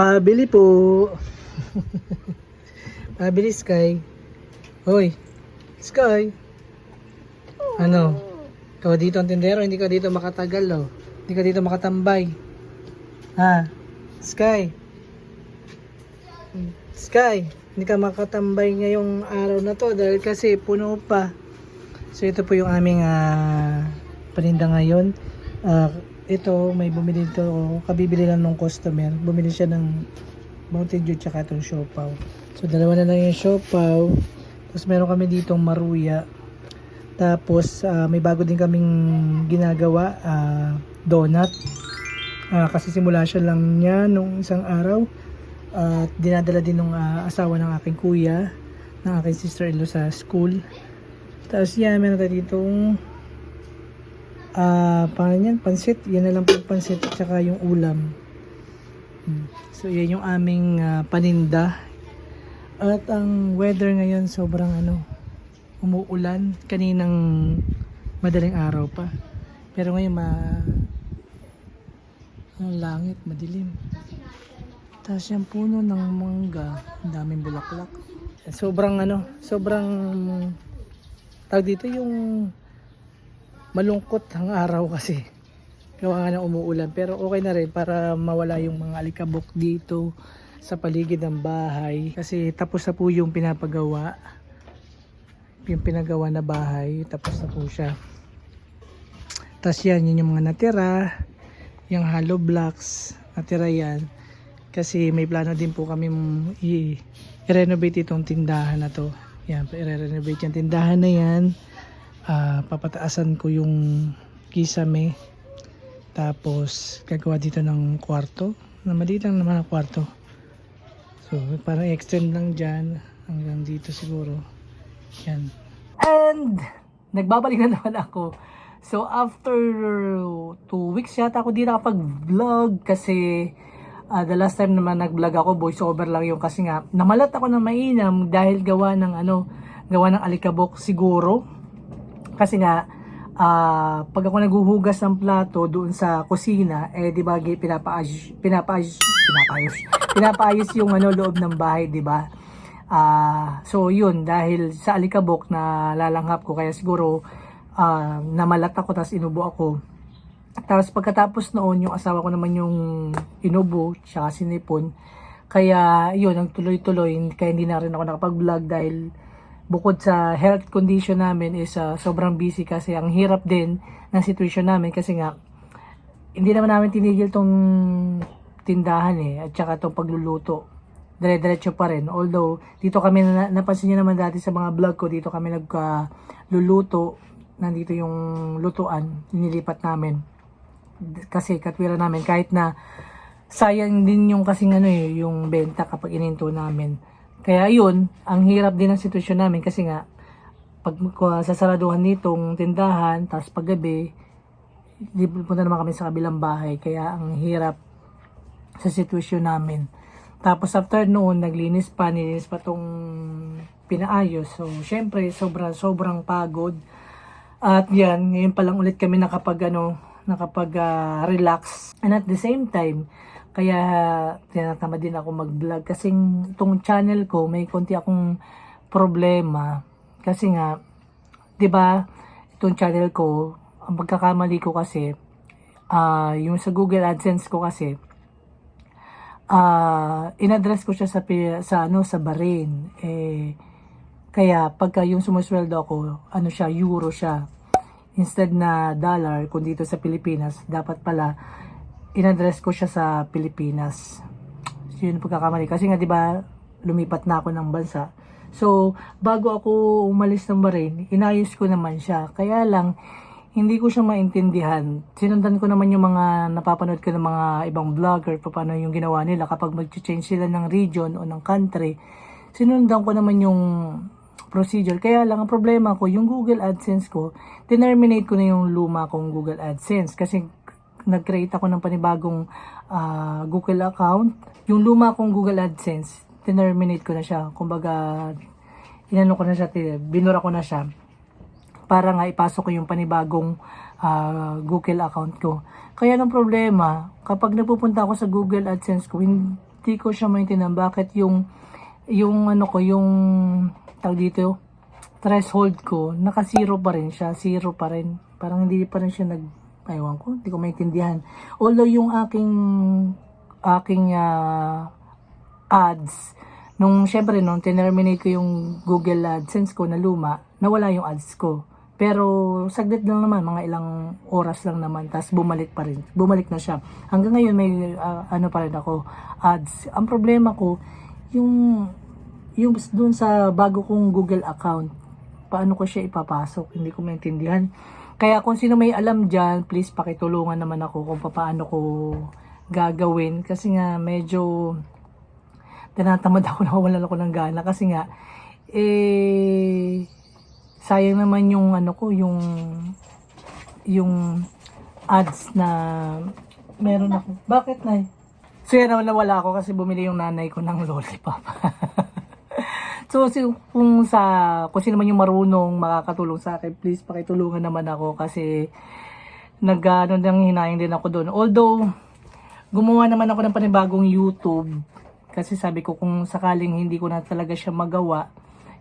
Pabili po. Pabili Sky. Hoy. Sky. Ano? Ikaw dito ang tindero, hindi ka dito makatagal oh. Hindi ka dito makatambay. Ha? Sky. Sky, hindi ka makatambay ngayong araw na to dahil kasi puno pa. So ito po yung aming ah, paninda ngayon. Ah, ito, may bumili dito, oh, kabibili lang ng customer. Bumili siya ng Mountain Dew tsaka itong siopaw. So dalawa na lang yung siopaw. Tapos meron kami ditong maruya. Tapos ah, may bago din kaming ginagawa, ah, donut. Ah, kasi simula siya lang niya nung isang araw. At dinadala din ng asawa ng aking kuya, ng aking sister-in-law sa school. Tapos yan, meron tayo ditong ah paano yan? Pansit. Yan na lang po pansit at saka yung ulam. Hmm. So yan yung aming ah, paninda. At ang weather ngayon sobrang ano, umuulan. Kaninang madaling araw pa. Pero ngayon ma ang langit, madilim. Tapos yung puno ng mangga, ang daming bulaklak. Sobrang ano, sobrang tawag dito yung malungkot ang araw kasi. Gawa nga ng umuulan. Pero okay na rin para mawala yung mga alikabok dito sa paligid ng bahay. Kasi tapos na po yung pinapagawa. Yung pinagawa na bahay, tapos na po siya. Tapos yan, yun yung mga natira. Yung hollow blocks, natira yan. Kasi may plano din po kami i-renovate itong tindahan na to. Yan, i-renovate yung tindahan na yan. Ah, papataasan ko yung kisame. Tapos, gagawa dito ng kwarto. Na maliit lang naman ang kwarto. So, parang extend lang dyan. Hanggang dito siguro. Yan. And, nagbabalik na naman ako. So, after two weeks yata ako di nakapag-vlog kasi ah, the last time naman nag-vlog ako, voice over lang yung kasi nga, namalat ako ng mainam dahil gawa ng ano, gawa ng alikabok siguro. Kasi nga, ah, pag ako naghuhugas ng plato doon sa kusina, eh di ba pinapaayos, pinapaayos, pinapaayos, pinapaayos yung ano loob ng bahay, di ba? Ah, so yun, dahil sa alikabok na lalanghap ko, kaya siguro ah, namalat ako, tapos inubo ako. Tapos pagkatapos noon, yung asawa ko naman yung inubo, tsaka sinipon. Kaya yun, ang tuloy-tuloy, kaya hindi na rin ako nakapag-vlog dahil bukod sa health condition namin is ah, sobrang busy kasi ang hirap din ng situation namin kasi nga hindi naman namin tinigil tong tindahan eh at saka tong pagluluto. Dire-diretso pa rin. Although dito kami na, napansin niyo naman dati sa mga vlog ko dito kami nagluluto nandito yung lutuan nilipat namin. Kasi katwira namin kahit na sayang din yung kasing ano eh yung benta kapag ininto namin kaya yun, ang hirap din ng sitwasyon namin kasi nga, pag uh, sasaraduhan nitong tindahan, tapos paggabi, di punta naman kami sa kabilang bahay. Kaya ang hirap sa sitwasyon namin. Tapos after noon, naglinis pa, nilinis pa tong pinaayos. So, syempre, sobrang, sobrang pagod. At yan, ngayon pa lang ulit kami nakapag, ano, nakapag ah, relax. And at the same time, kaya tinatamad din ako mag-vlog. Kasi itong channel ko may konti akong problema. Kasi nga 'di ba itong channel ko ang pagkakamali ko kasi ah yung sa Google AdSense ko kasi ah inaddress ko siya sa sa ano sa Bahrain. Eh kaya pagka yung sumusweldo ako ano siya euro siya. Instead na dollar kung dito sa Pilipinas dapat pala inaddress ko siya sa Pilipinas. So, yun pagkakamali. Kasi nga, di ba, lumipat na ako ng bansa. So, bago ako umalis ng Bahrain, inayos ko naman siya. Kaya lang, hindi ko siya maintindihan. Sinundan ko naman yung mga napapanood ko ng mga ibang vlogger, paano yung ginawa nila kapag mag-change sila ng region o ng country. Sinundan ko naman yung procedure. Kaya lang, ang problema ko, yung Google AdSense ko, terminate ko na yung luma kong Google AdSense. Kasi nag-create ako ng panibagong ah, Google account. Yung luma kong Google AdSense, terminate ko na siya. Kumbaga, inano ko na siya, binura ko na siya. para nga ipasok ko yung panibagong ah, Google account ko. Kaya ng problema, kapag nagpupunta ako sa Google AdSense ko, hindi ko siya maintindihan bakit yung yung ano ko, yung tag dito, threshold ko, naka zero pa rin siya, zero pa rin. Parang hindi pa rin siya nag, aywan ko, hindi ko maintindihan. Although yung aking, aking ah, ads, nung syempre nung tinerminate ko yung Google AdSense ko na luma, nawala yung ads ko. Pero saglit lang naman, mga ilang oras lang naman, tapos bumalik pa rin. Bumalik na siya. Hanggang ngayon may ah, ano pa rin ako, ads. Ang problema ko, yung yung doon sa bago kong Google account, paano ko siya ipapasok? Hindi ko maintindihan. Kaya kung sino may alam dyan, please pakitulungan naman ako kung paano ko gagawin. Kasi nga medyo tinatamad ako na wala ako ng gana. Kasi nga, eh, sayang naman yung ano ko, yung yung ads na meron ako. Bakit na? So yan naman nawala ako kasi bumili yung nanay ko ng lollipop. so si, kung sa kung sino man yung marunong makakatulong sa akin, please pakitulungan naman ako kasi nag-ano nang hinayang din ako doon. Although gumawa naman ako ng panibagong YouTube kasi sabi ko kung sakaling hindi ko na talaga siya magawa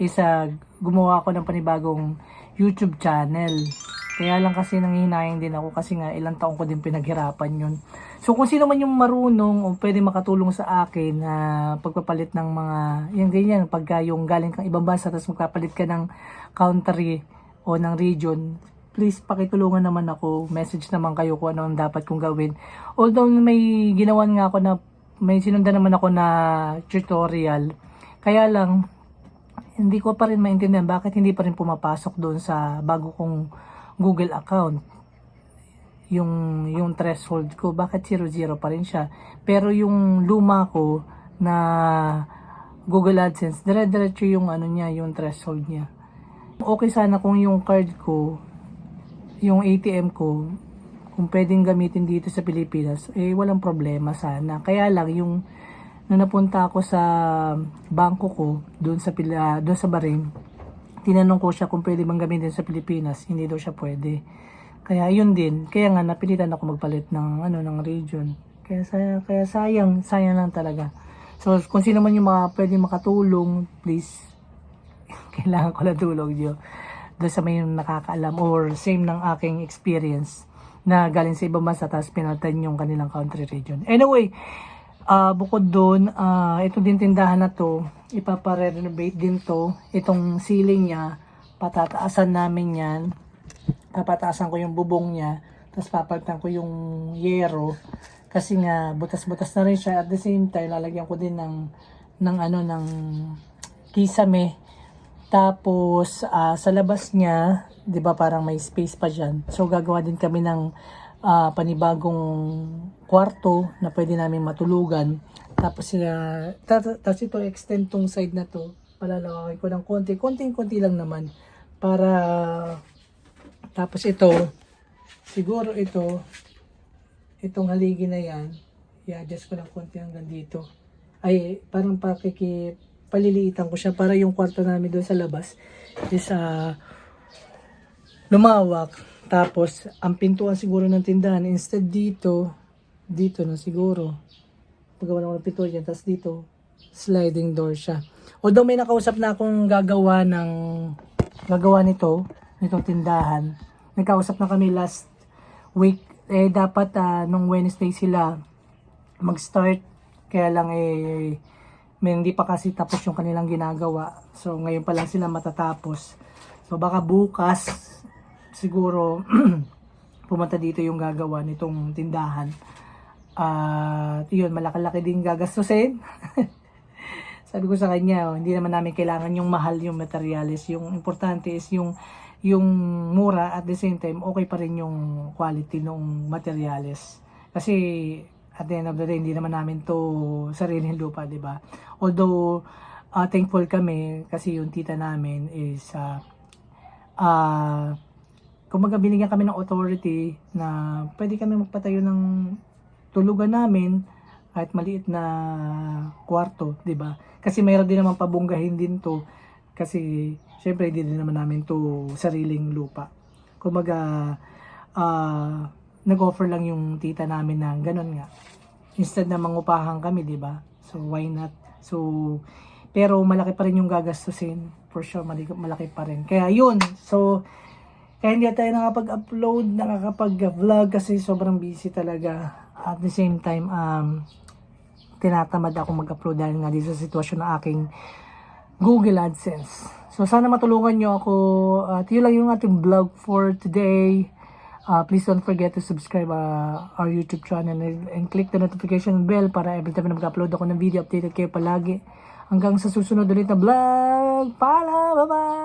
isa gumawa ako ng panibagong YouTube channel. Kaya lang kasi nanghihinayang din ako kasi nga ilang taong ko din pinaghirapan yun. So kung sino man yung marunong o pwede makatulong sa akin na pagpapalit ng mga, yung ganyan, pagka yung galing kang ibang bansa tapos magpapalit ka ng country o ng region, please pakitulungan naman ako. Message naman kayo kung ano ang dapat kong gawin. Although may ginawan nga ako na, may sinundan naman ako na tutorial. Kaya lang, hindi ko pa rin maintindihan bakit hindi pa rin pumapasok doon sa bago kong Google account. Yung yung threshold ko bakit 00 pa rin siya? Pero yung luma ko na Google AdSense dire-diretso yung ano niya yung threshold niya. Okay sana kung yung card ko yung ATM ko kung pwedeng gamitin dito sa Pilipinas eh walang problema sana. Kaya lang yung nung napunta ako sa bangko ko doon sa pila doon sa Bahrain tinanong ko siya kung pwede bang gamitin sa Pilipinas hindi daw siya pwede. Kaya yun din kaya nga napilitan ako magpalit ng ano ng region kaya sayang kaya sayang sayang lang talaga. So kung sino man yung mga pwede makatulong please kailangan ko lang tulong nyo doon sa may nakakaalam or same ng aking experience na galing sa ibang bansa tapos pinalitan yung kanilang country region anyway Ah, bukod doon, ah, ito din tindahan na to, ipapa-renovate din to. Itong ceiling niya, patataasan namin yan. Papataasan ko yung bubong niya, tapos papalitan ko yung yero. Kasi nga, butas-butas na rin siya. At the same time, lalagyan ko din ng, ng ano, ng kisame. Tapos, ah, sa labas niya, di ba parang may space pa dyan. So, gagawa din kami ng ah, panibagong kwarto na pwede namin matulugan. Tapos sila, ta- tapos ito extend tong side na to, palalawakin ko ng konti, konting-konti lang naman para tapos ito, siguro ito, itong haligi na yan, i-adjust ko ng konti hanggang dito. Ay, parang pakiki, paliliitan ko siya para yung kwarto namin doon sa labas is ah, lumawak. Tapos, ang pintuan siguro ng tindahan, instead dito, dito na siguro. Paggawa na ng pintuan dyan, tapos dito, sliding door siya. Although may nakausap na akong gagawa ng, gagawa nito, nitong tindahan. Nagkausap na kami last week. Eh, dapat ah, nung Wednesday sila mag-start. Kaya lang eh, may hindi pa kasi tapos yung kanilang ginagawa. So, ngayon pa lang sila matatapos. So, baka bukas, siguro, pumunta dito yung gagawa nitong tindahan. At yun, malaki-laki din gagastusin. Sabi ko sa kanya, oh, hindi naman namin kailangan yung mahal yung materials. Yung importante is yung yung mura at the same time okay pa rin yung quality ng materials. Kasi at the end of the day, hindi naman namin to sariling lupa, di ba? Although, ah, thankful kami kasi yung tita namin is ah ah kumbaga binigyan kami ng authority na pwede kami magpatayo ng tulugan namin kahit maliit na kwarto, 'di ba? Kasi mayroon din naman pabunggahin din 'to Kasi, syempre, hindi din naman namin to sariling lupa. Kumaga, ah, nag-offer lang yung tita namin na ganun nga. Instead na mangupahan kami, di ba? So, why not? So, pero malaki pa rin yung gagastusin. For sure, malaki, malaki pa rin. Kaya yun. So, kaya hindi tayo nakapag-upload, nakakapag-vlog kasi sobrang busy talaga. At the same time, um, tinatamad ako mag-upload dahil nga dito sa sitwasyon ng aking Google AdSense. So sana matulungan nyo ako. At yun lang yung ating vlog for today. Uh, please don't forget to subscribe uh, our YouTube channel and, and click the notification bell para every time na mag-upload ako ng video, updated kayo palagi. Hanggang sa susunod ulit na vlog. Pala! Bye-bye!